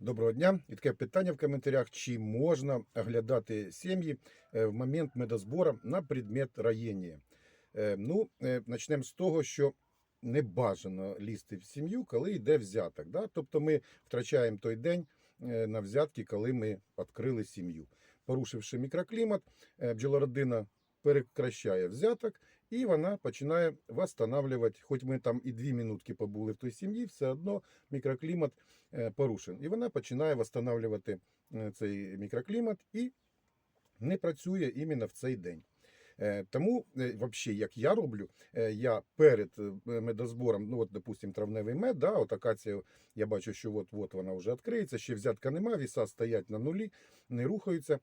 Доброго дня. І таке питання в коментарях: чи можна оглядати сім'ї е, в момент медозбору на предмет роєння? Е, Ну, е, почнемо з того, що не бажано лізти в сім'ю, коли йде взяток. Да? Тобто ми втрачаємо той день на взятки, коли ми відкрили сім'ю. Порушивши мікроклімат, бджолородина перекращає взяток, і вона починає восстанавливати, хоч ми там і дві минутки побули в той сім'ї, все одно мікроклімат е, порушен. І вона починає восстанавливати е, цей мікроклімат і не працює іменно в цей день. Е, Тому, е, вообще, як я роблю, е, я перед медозбором, ну от, допустим, травневий мед, да, от акація, я бачу, що от, от вона вже відкриється, ще взятка нема, віса стоять на нулі, не рухаються,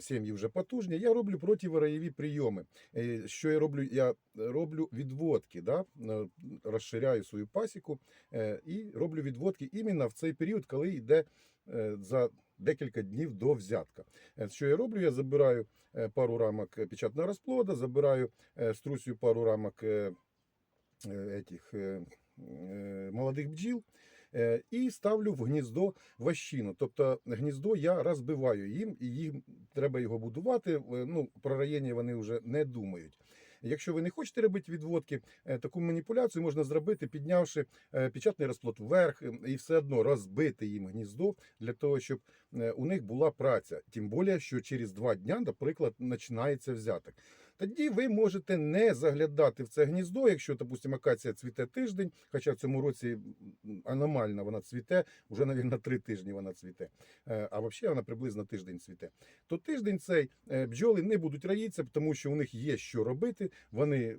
сім'ї вже потужні. Я роблю противороєві прийоми. Що я роблю? Я роблю відводки, да, розширяю свою пасіку і роблю відводки іменно в цей період, коли йде за декілька днів до взятка. Е, Що я роблю? Я забираю е, пару рамок е, печатного розплода, забираю струсю пару рамок этих, молодих бджіл. І ставлю в гніздо ващину. Тобто гніздо я розбиваю їм, і їм треба його будувати. Ну, про роєння вони вже не думають. Якщо ви не хочете робити відводки, е, таку маніпуляцію можна зробити, піднявши е, печатний розплод вверх і все одно розбити їм гніздо для того, щоб е, у них була праця. Тим більше, що через два дня, наприклад, починається взяток. Тоді ви можете не заглядати в це гніздо, якщо, допустимо, акація цвіте тиждень, хоча в цьому році аномально вона цвіте, вже, навіть, на три тижні вона цвіте, Е, а взагалі вона приблизно тиждень цвіте. То тиждень цей е, бджоли не будуть раїтися, тому що у них є що робити, вони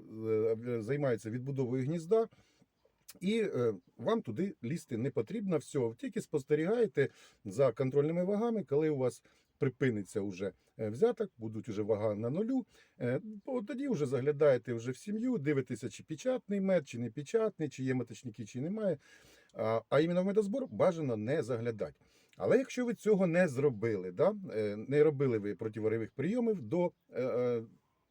е, займаються відбудовою гнізда. І вам туди лізти не потрібно все. Тільки спостерігаєте за контрольними вагами, коли у вас припиниться вже е, взяток, будуть вже вага на нулю. Е, от тоді вже заглядаєте вже в сім'ю, дивитеся, чи печатний мед, чи не печатний, чи є маточники, чи немає. А, а іменно в медозбор бажано не заглядати. Але якщо ви цього не зробили, да, е, не робили ви противорових прийомів до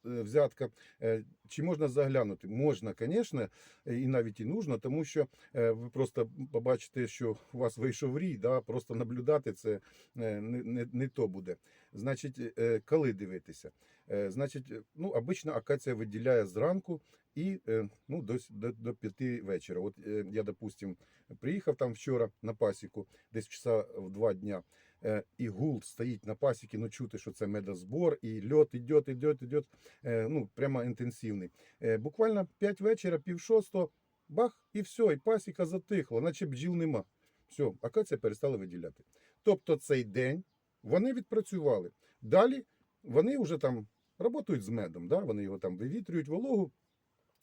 взятка, е, чи можна заглянути? Можна, звісно, і навіть і нужно, тому що е, ви просто побачите, що у вас вийшов рій, да, просто наблюдати це е, не, не, не то буде. Значить, е, коли дивитися? Значить, ну, обично акація виділяє зранку і ну, до, до, 5 вечора. От я, допустим, приїхав там вчора на пасіку, десь часа в 2 дня, і гул стоїть на пасіці, ну чути, що це медозбор, і льот іде, іде, іде, е, ну, прямо інтенсивний. Е, Буквально 5 вечора, пів шостого, бах, і все, і пасіка затихла, наче бджіл нема. Все, акація перестала виділяти. Тобто цей день вони відпрацювали. Далі вони вже там працюють з медом, да? вони його там вивітрюють вологу.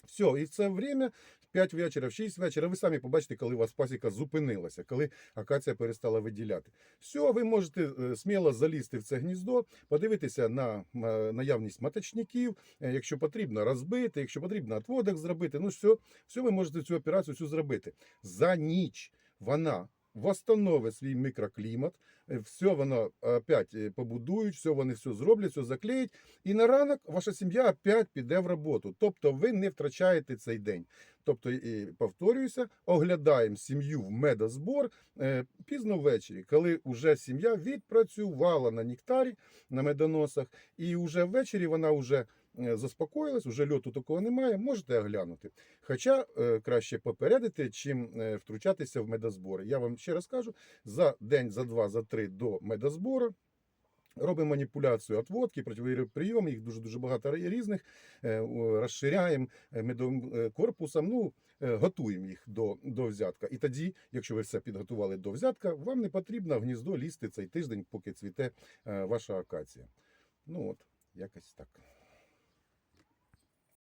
Все, і це время, в 5 вечора, в 6 вечора, ви самі побачите, коли у вас пасіка зупинилася, коли акація перестала виділяти. Все, ви можете е, сміло залізти в це гніздо, подивитися на е, наявність маточників, е, якщо потрібно розбити, якщо потрібно отводок зробити. Ну, все, все ви можете цю операцію цю зробити. За ніч вона восстановить свій мікроклімат, все воно опять е, побудують, все вони все зроблять, все заклеять. І на ранок ваша сім'я опять піде в роботу. Тобто ви не втрачаєте цей день. Тобто, і, повторююся, оглядаємо сім'ю в медозбор е, пізно ввечері, коли вже сім'я відпрацювала на нектарі, на медоносах, і вже ввечері вона вже е, заспокоїлась, вже льоту такого немає, можете оглянути. Хоча е, краще попередити, чим е, втручатися в медозбори. Я вам ще раз кажу, за день, за два, за три до медозбору Робимо маніпуляцію отводки, противовірний прийом, їх дуже-дуже багато різних. е, Розширяємо е, медовим е, корпусом, ну, готуємо їх до, до взятка. І тоді, якщо ви все підготували до взятка, вам не потрібно гніздо лізти цей тиждень, поки цвіте ваша акація. Ну от, якось так.